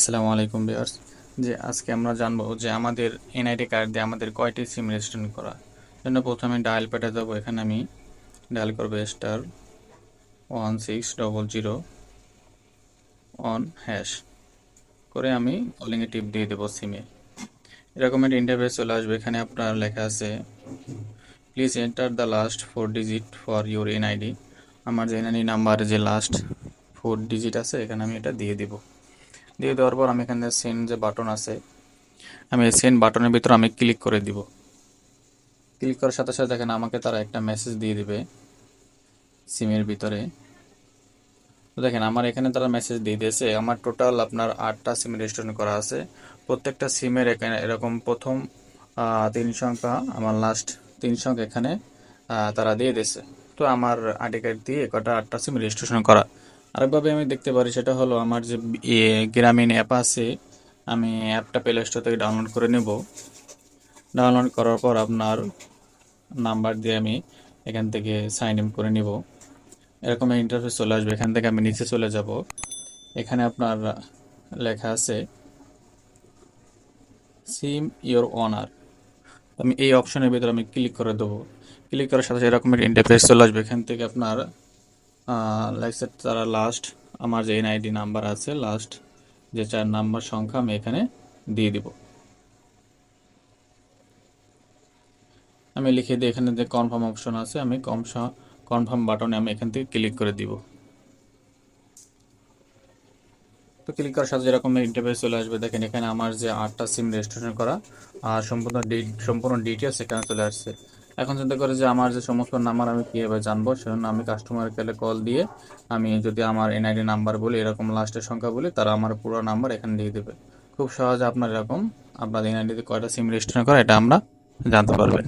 আসসালামু আলাইকুম ভিউয়ার্স। যে আজকে আমরা জানব যে আমাদের এনআইডি কার্ড দিয়ে আমাদের কয়টি সিম রেজিস্ট্রেশন করা। জন্য প্রথমে ডায়াল প্যাডে যাব এখানে আমি ডায়াল করব star one six double zero on hash. করে আমি কলিংয়ে টিপ দিয়ে দেবো সিমে। এরকম একটা ইন্টারফেস চলে আসবে, এখানে আপনার লেখা আছে please enter the last four digit for your NID আমার যে এনআইডি নাম্বারে যে লাস্ট ফোর ডিজিট আছে, এখানে আমি এটা দিয়ে দিব। দিয়ে দেওয়ার পর আমি এখানে সেন্ড যে বাটন আছে, আমি এই সেন্ড বাটনের ভিতর আমি ক্লিক করে দিব। ক্লিক করার সাথে সাথে দেখেন আমাকে তারা একটা মেসেজ দিয়ে দিবে সিমের ভিতরে। তো দেখেন আমার এখানে তারা মেসেজ দিয়ে দিয়েছে, আমার টোটাল আপনার আটটা সিম রেজিস্ট্রেশন করা আছে। প্রত্যেকটা সিমের এখানে এরকম প্রথম তিন সংখ্যা, আমার লাস্ট তিন সংখ্যা এখানে তারা দিয়ে দিয়েছে। তো আমার আইডি কার্ড দিয়ে কটা আটটা সিম রেজিস্ট্রেশন করা। আরেকভাবে আমি দেখতে পারি সেটা হলো আমার যে গ্রামীণ অ্যাপ আছে, আমি অ্যাপটা প্লে স্টোর থেকে ডাউনলোড করে নেব। ডাউনলোড করার পর আপনার নাম্বার দিয়ে আমি এখান থেকে সাইন ইন করে নিব। এরকম ইন্টারফেস চলে আসবে, এখান থেকে আমি নিচে চলে যাব। এখানে আপনার লেখা আছে সিম ইওর অনার আমি এই অপশনের ভিতরে আমি ক্লিক করে দেবো। ক্লিক করার সাথে সাথে এরকম একটা ইন্টারফেস চলে আসবে, এখান থেকে আপনার লাইকস তারা লাস্ট আমার যে এনআইডি নাম্বার আছে লাস্ট যে চার নাম্বার সংখ্যা আমি এখানে দিয়ে দিব। আমি লিখে দিই, এখানে যে কনফার্ম অপশন আছে, আমি কনফার্ম বাটনে আমি এখান থেকে ক্লিক করে দিব। তো ক্লিক করার সাথে যেরকম ইন্টারফেস চলে আসবে, দেখেন এখানে আমার যে আটটা সিম রেজিস্ট্রেশন করা, আর সম্পূর্ণ সম্পূর্ণ ডিটেলস এখানে চলে আসছে। এখন চিন্তা করে যে আমার যে সমস্ত নাম্বার আমি কীভাবে জানব, সেজন্য আমি কাস্টমার কেয়ারে কল দিয়ে আমি যদি আমার এনআইডি নাম্বার বলি, এরকম লাস্টের সংখ্যা বলি, তারা আমার পুরো নাম্বার এখানে দিয়ে দেবে। খুব সহজে আপনার এরকম। আপনার এনআইডিতে কয়টা সিম রেজিস্ট্রেশন করা, এটা আমরা জানতে পারবেন।